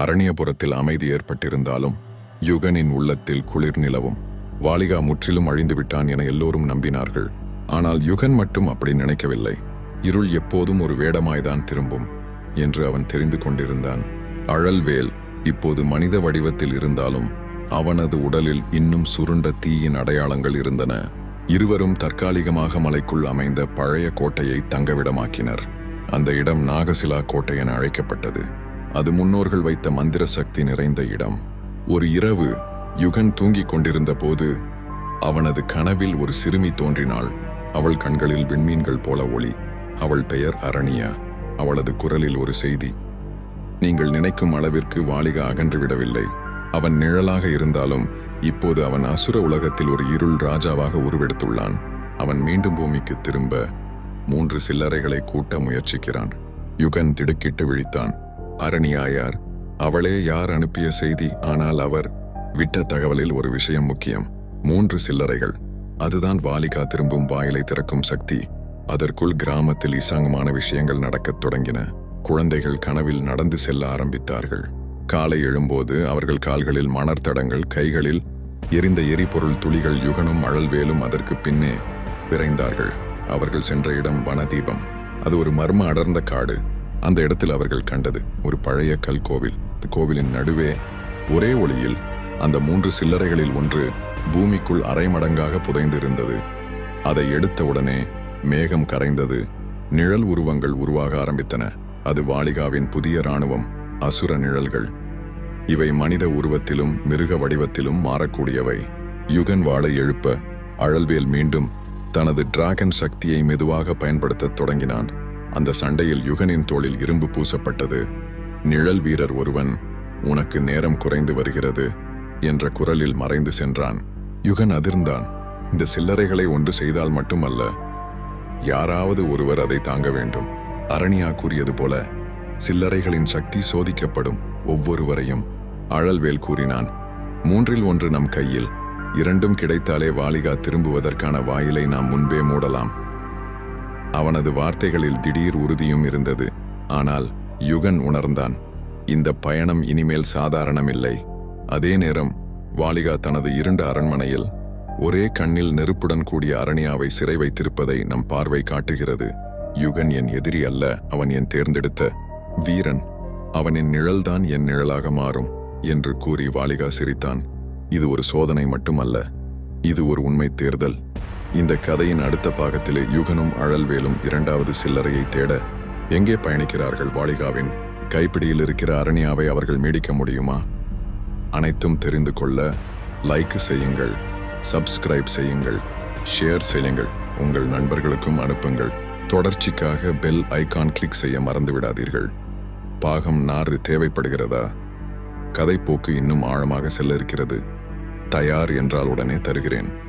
அரணியபுரத்தில் அமைதி ஏற்பட்டிருந்தாலும் யுகனின் உள்ளத்தில் குளிர் நிலவும். வாலிகா முற்றிலும் அழிந்து விட்டான் என எல்லோரும் நம்பினார்கள். ஆனால் யுகன் மட்டும் அப்படி நினைக்கவில்லை. இருள் எப்போதும் ஒரு வேடமாய்தான் திரும்பும் என்று அவன் தெரிந்து கொண்டிருந்தான். அழல்வேல் இப்போது மனித வடிவத்தில் இருந்தாலும் அவனது உடலில் இன்னும் சுருண்ட தீயின் அடையாளங்கள் இருந்தன. இருவரும் தற்காலிகமாக மலைக்குள் அமைந்த பழைய கோட்டையை தங்கவிடமாக்கினர். அந்த இடம் நாகசிலா கோட்டை என அழைக்கப்பட்டது. அது முன்னோர்கள் வைத்த மந்திர சக்தி நிறைந்த இடம். ஒரு இரவு யுகன் தூங்கிக் கொண்டிருந்த போது அவனது கனவில் ஒரு சிறுமி தோன்றினாள். அவள் கண்களில் விண்மீன்கள் போல ஒளி. அவள் பெயர் அரணியா. அவளது குரலில் ஒரு செய்தி. நீங்கள் நினைக்கும் அளவிற்கு வாலிகா அகன்றுவிடவில்லை. அவன் நிழலாக இருந்தாலும் இப்போது அவன் அசுர உலகத்தில் ஒரு இருள் ராஜாவாக உருவெடுத்துள்ளான். அவன் மீண்டும் பூமிக்கு திரும்ப மூன்று சில்லறைகளை கூட்ட முயற்சிக்கிறான். யுகன் திடுக்கிட்டு விழித்தான். அரணியாயார் அவளே யார் அனுப்பிய செய்தி ஆனால் அவர் விட்ட தகவலில் ஒரு விஷயம் முக்கியம். மூன்று சில்லறைகள். அதுதான் வாலிகா திரும்பும் வாயிலை திறக்கும் சக்தி. அதற்குள் கிராமத்தில் இசாங்கமான விஷயங்கள் நடக்கத் தொடங்கின. குழந்தைகள் கனவில் நடந்து செல்ல ஆரம்பித்தார்கள். காலை எழும்போது அவர்கள் கால்களில் மணர்த்தடங்கள் கைகளில் எரிந்த எரிபொருள் துளிகள் யுகனும் அழல்வேலும் அதற்கு பின்னே விரைந்தார்கள். அவர்கள் சென்ற இடம் வனதீபம். அது ஒரு மர்ம அடர்ந்த காடு. அந்த இடத்தில் அவர்கள் கண்டது ஒரு பழைய கல் கோவில். இந்த கோவிலின் நடுவே ஒரே ஒளியில் அந்த மூன்று சில்லறைகளில் ஒன்று பூமிக்குள் அரைமடங்காக புதைந்திருந்தது. அதை எடுத்தவுடனே மேகம் கரைந்தது. நிழல் உருவங்கள் உருவாக ஆரம்பித்தன. அது வாலிகாவின் புதிய இராணுவம் அசுர நிழல்கள். இவை மனித உருவத்திலும் மிருக வடிவத்திலும் மாறக்கூடியவை. யுகன் வாழை எழுப்ப அழல்வேல் மீண்டும் தனது டிராகன் சக்தியை மெதுவாக பயன்படுத்தத் தொடங்கினான். அந்த சண்டையில் யுகனின் தோளில் இரும்பு பூசப்பட்டது. நிழல் வீரர் ஒருவன் உனக்கு நேரம் குறைந்து வருகிறது என்ற குரலில் மறைந்து சென்றான். யுகன் அதிர்ந்தான். இந்த சில்லறைகளை ஒன்று செய்தால் மட்டுமல்ல யாராவது ஒருவர் அதை தாங்க வேண்டும். அரணியா கூறியது போல சில்லறைகளின் சக்தி சோதிக்கப்படும் ஒவ்வொருவரையும் அழல்வேல் கூறினான். மூன்றில் ஒன்று நம் கையில் இரண்டும் கிடைத்தாலே வாலிகா திரும்புவதற்கான வாயிலை நாம் முன்பே மூடலாம். அவனது வார்த்தைகளில் திடீர் உறுதியும் இருந்தது. ஆனால் யுகன் உணர்ந்தான் இந்த பயணம் இனிமேல் சாதாரணமில்லை. அதே நேரம் வாலிகா தனது இருண்ட அரண்மனையில் ஒரே கண்ணில் நெருப்புடன் கூடிய அரணியாவை சிறை வைத்திருப்பதை நம் பார்வை காட்டுகிறது. யுகன் என் எதிரி அல்ல அவன் என் தேர்ந்தெடுத்த வீரன். அவனின் நிழல்தான் என் நிழலாக மாறும் என்று கூறி வாலிகா சிரித்தான். இது ஒரு சோதனை மட்டுமல்ல. இது ஒரு உண்மை தேர்தல். இந்த கதையின் அடுத்த பாகத்திலே யுகனும் அழல்வேலும் இரண்டாவது சில்லறையை தேட எங்கே பயணிக்கிறார்கள் வாலிகாவின்? கைப்பிடியில் இருக்கிற அரணியாவை அவர்கள் மீடிக்க முடியுமா? அனைத்தும் தெரிந்து கொள்ள லைக் செய்யுங்கள் சப்ஸ்கிரைப் செய்யுங்கள் ஷேர் செய்யுங்கள் உங்கள் நண்பர்களுக்கும் அனுப்புங்கள். தொடர்ச்சிக்காக பெல் ஐகான் கிளிக் செய்ய மறந்துவிடாதீர்கள். பாகம் நாறு தேவைப்படுகிறதா? கதைப்போக்கு இன்னும் ஆழமாக செல்ல இருக்கிறது. தயார் என்றால் உடனே தருகிறேன்.